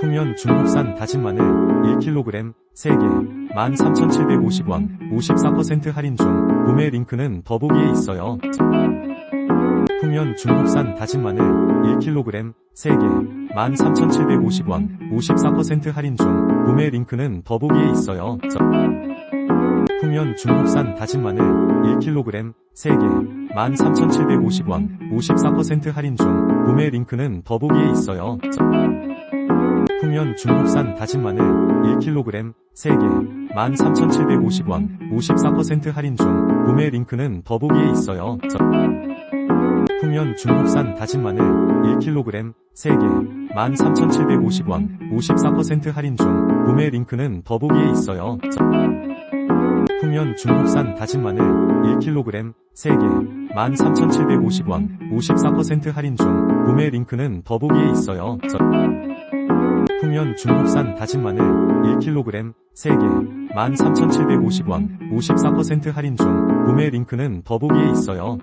풍년 중국산 다진 마늘 1kg 3개 13,750원 54% 할인 중 구매 링크는 더보기에 있어요. 풍년 중국산 다진 마늘 1kg 3개 13,750원 54% 할인 중 구매 링크는 더보기에 있어요. 풍년 중국산 다진 마늘 1kg 3개 13,750원 54% 할인 중 구매 링크는 더보기에 있어요. 풍년 중국산 다진 마늘 1kg 3개 13,750원 54% 할인 중 구매 링크는 더보기에 있어요. 풍년 중국산 다진 마늘 1kg 3개 13,750원 54% 할인 중 구매 링크는 더보기에 있어요. 풍년 중국산 다진 마늘 1kg 3개 13,750원 54% 할인 중 구매 링크는 더보기에 있어요. 풍년 중국산 다진 마늘 1kg 3개 13,750원 54% 할인 중 구매 링크는 더보기에 있어요.